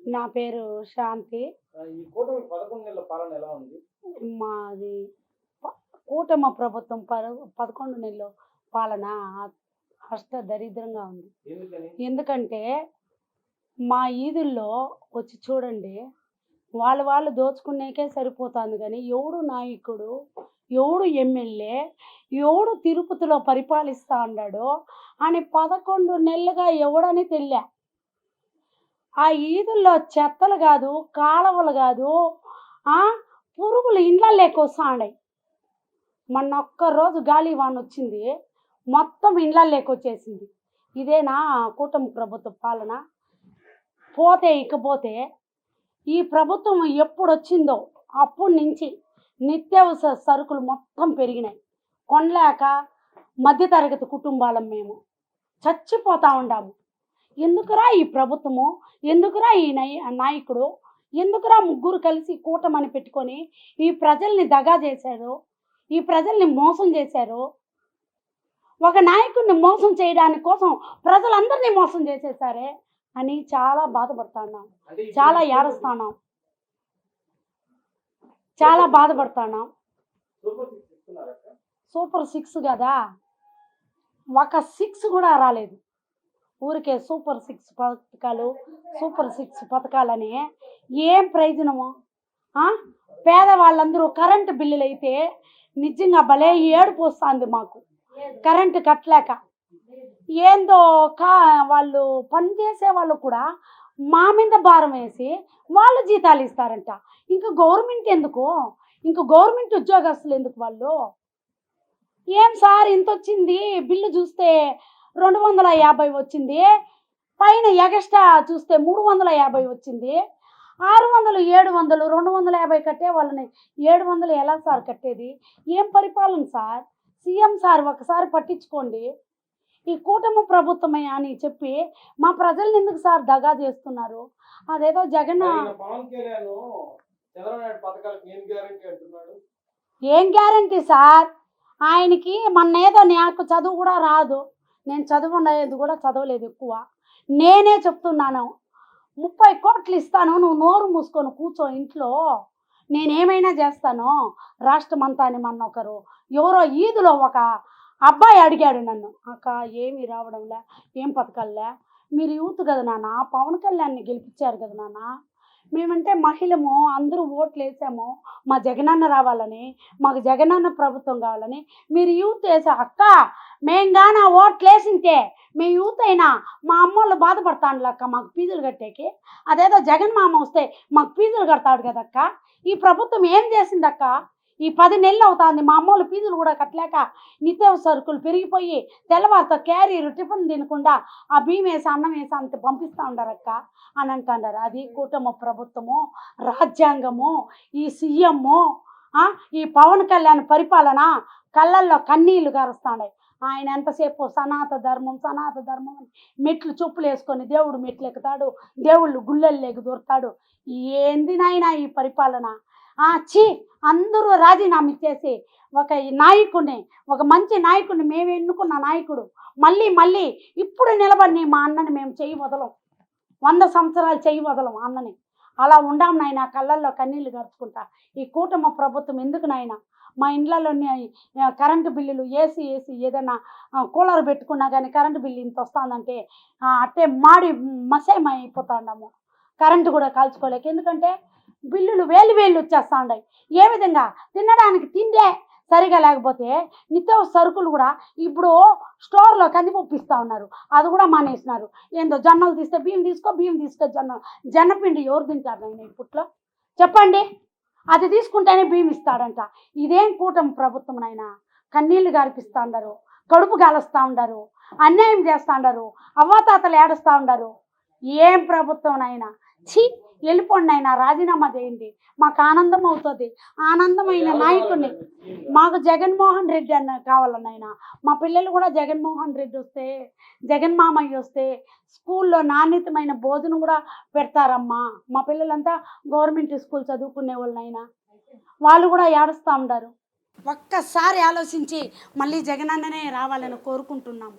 నా పేరు శాంతి. మాది కూటమి ప్రభుత్వం పద పదకొండు నెలలు పాలన అష్ట దరిద్రంగా ఉంది. ఎందుకంటే మా ఈదుల్లో వచ్చి చూడండి వాళ్ళు వాళ్ళు దోచుకునేకే సరిపోతుంది కానీ ఎవడు నాయకుడు ఎవడు ఎమ్మెల్యే ఎవడు తిరుపతిలో పరిపాలిస్తా ఉన్నాడు అని పదకొండు నెలలుగా ఎవడని తెలియ ఆ ఈదుల్లో చెత్తలు కాదు కాలువలు కాదు పురుగులు ఇండ్లలోకి వస్తాయి మొన్న ఒక్క రోజు గాలి వాన వచ్చింది మొత్తం ఇండ్లలోకి వచ్చేసింది ఇదేనా కూటమి ప్రభుత్వ పాలన. పోతే ఇకపోతే ఈ ప్రభుత్వం ఎప్పుడు వచ్చిందో అప్పటి నుంచి నిత్యావసర సరుకులు మొత్తం పెరిగినాయి. కొనలేక మధ్యతరగతి కుటుంబాలం మేము చచ్చిపోతా ఉండాము. ఎందుకురా ఈ ప్రభుత్వము? ఎందుకురా ఈ నాయకుడు? ఎందుకురా ముగ్గురు కలిసి కూటమని పెట్టుకొని ఈ ప్రజల్ని దగా చేశారు? ఈ ప్రజల్ని మోసం చేశారు? ఒక నాయకుడిని మోసం చేయడానికి కోసం ప్రజలందరినీ మోసం చేసేసారే అని చాలా బాధపడుతున్నాం. చాలా ఏడుస్తున్నాం. చాలా బాధపడుతున్నాం. సూపర్ సిక్స్ కదా? ఒక సిక్స్ కూడా రాలేదు. ఊరికే సూపర్ సిక్స్ పథకాలు సూపర్ సిక్స్ పథకాలని ఏం ప్రయోజనము? పేదవాళ్ళందరూ కరెంటు బిల్లులు అయితే నిజంగా భలే ఏడుపు వస్తుంది మాకు. కరెంటు కట్టలేక. ఏందో కా వాళ్ళు పని చేసే వాళ్ళు కూడా మా మీద భారం వేసి వాళ్ళు జీతాలు ఇస్తారంట. ఇంకా గవర్నమెంట్ ఎందుకు? ఇంకా గవర్నమెంట్ ఉద్యోగస్తులు ఎందుకు వాళ్ళు? ఏం సార్ ఇంత వచ్చింది బిల్లు చూస్తే రెండు వందల యాభై వచ్చింది. పైన ఎగస్ట్రా చూస్తే మూడు వందల యాభై వచ్చింది. ఆరు వందలు ఏడు వందలు రెండు వందల యాభై కట్టే వాళ్ళని. ఏడు వందలు ఎలా సార్ కట్టేది? ఏం పరిపాలన సార్? సీఎం సార్ ఒకసారి పట్టించుకోండి. ఈ కూటమి ప్రభుత్వమే అని చెప్పి మా ప్రజల్ని ఎందుకు సార్ దగా చేస్తున్నారు? అదేదో జగన్ ఏం గ్యారంటీ సార్? ఆయనకి మొన్న ఏదో నాకు చదువు కూడా రాదు. నేను చదువుకునేది కూడా చదవలేదు ఎక్కువ. నేనే చెప్తున్నాను ముప్పై కోట్లు ఇస్తాను నువ్వు నోరు మూసుకొని కూర్చో ఇంట్లో. నేనేమైనా చేస్తాను? రాష్ట్రం అంతా అని మొన్న ఒకరు. ఎవరో ఈదులో ఒక అబ్బాయి అడిగాడు నన్ను అక్క ఏమి రావడంలే ఏం పథకాలే? మీరు యూత్ కదా నాన్న పవన్ కళ్యాణ్ని గెలిపించారు కదా నాన్న. మేమంటే మహిళము అందరూ ఓట్లు వేసాము మా జగనన్న రావాలని మాకు జగనన్న ప్రభుత్వం కావాలని మీరు యూత్ వేసా అక్క మేం గాన ఓట్లు వేసింటే మీ యూత్ అయినా మా అమ్మోళ్ళు బాధపడతాండ్రు అక్క మాకు ఫీజులు కట్టేకి. అదేదో జగన్ మామ వస్తే మాకు ఫీజులు కడతాడు కదక్క? ఈ ప్రభుత్వం ఏం చేసిందక్క? ఈ పది నెలలు అవుతుంది. మా అమ్మోళ్ళు ఫీజులు కూడా కట్టలేక నిత్యావసర సరుకులు పెరిగిపోయి తెల్లవారితో క్యారీర్ టిఫిన్ తినకుండా ఆ బియ్యం వేసి అన్నం వేసి అంత పంపిస్తూ ఉండారక్క అని అంటున్నారు అది కుటుంబ ప్రభుత్వము రాజ్యాంగము ఈ సీఎము ఈ పవన్ కళ్యాణ్ పరిపాలన కళ్ళల్లో కన్నీళ్ళు గారుస్తున్నాయి ఆయన ఎంతసేపు సనాత ధర్మం సనాత ధర్మం అని మెట్లు చెప్పులు వేసుకొని దేవుడు మెట్లు ఎక్కుతాడు దేవుళ్ళు గుళ్ళల్లోకి దొరుకుతాడు ఏంది నాయన ఈ పరిపాలన? ఆ ఛీ అందరూ రాజీనామా చేసి ఒక ఈ నాయకుడిని ఒక మంచి నాయకుడిని మేము ఎన్నుకున్న నాయకుడు. మళ్ళీ మళ్ళీ ఇప్పుడు నిలబడి మా అన్నని మేము చెయ్యి వదలం. వంద సంవత్సరాలు చెయ్యి వదలం అన్నని. అలా ఉండాం నాయన కళ్ళల్లో కన్నీళ్ళు గరుచుకుంటా. ఈ కూటమి ప్రభుత్వం ఎందుకు నాయన? మా ఇండ్లలోని కరెంటు బిల్లులు ఏసీ ఏసీ ఏదైనా కూలర్ పెట్టుకున్నా కానీ కరెంటు బిల్లు ఇంత వస్తుందంటే అట్టే మాడి మసేమైపోతాండాము. కరెంటు కూడా కాల్చుకోలేక ఎందుకంటే బిల్లులు వేలు వేలు వచ్చేస్తా ఉన్నాయి ఏ విధంగా? తినడానికి తిండే సరిగా లేకపోతే నిత్య సరుకులు కూడా ఇప్పుడు స్టోర్లో కందిపప్పు ఉన్నారు. అది కూడా మానేసినారు. ఏందో జొన్నలు తీస్తే బియ్యం తీసుకో బియ్యం తీసుకో జొన్న. జొన్నపిండి ఎవరు తింటారు నేను ఇప్పట్లో? చెప్పండి. అది తీసుకుంటేనే బియ్యం ఇస్తాడంట. ఇదేం కూటమి ప్రభుత్వం నైనా కన్నీళ్ళు గారిపిస్తూ ఉండరు కడుపు గాలుస్తూ ఉండరు అన్యాయం చేస్తూ ఉండరు అవ్వాతాతలు ఏడుస్తూ ఉండరు. ఏం ప్రభుత్వం నైనా ఛీ వెళ్ళిపోండి ఆయన రాజీనామా చేయండి. మాకు ఆనందం అవుతుంది. ఆనందమైన నాయకుడిని. మాకు జగన్మోహన్ రెడ్డి అన్న కావాలన్నైన మా పిల్లలు కూడా జగన్మోహన్ రెడ్డి వస్తే జగన్ మామయ్య వస్తే స్కూల్లో నాణ్యతమైన భోజనం కూడా పెడతారమ్మా. మా పిల్లలంతా గవర్నమెంట్ స్కూల్ చదువుకునే వాళ్ళనైనా వాళ్ళు కూడా ఏడుస్తూ ఉంటారు. ఒక్కసారి ఆలోచించి మళ్ళీ జగన్ అన్ననే రావాలని కోరుకుంటున్నాము.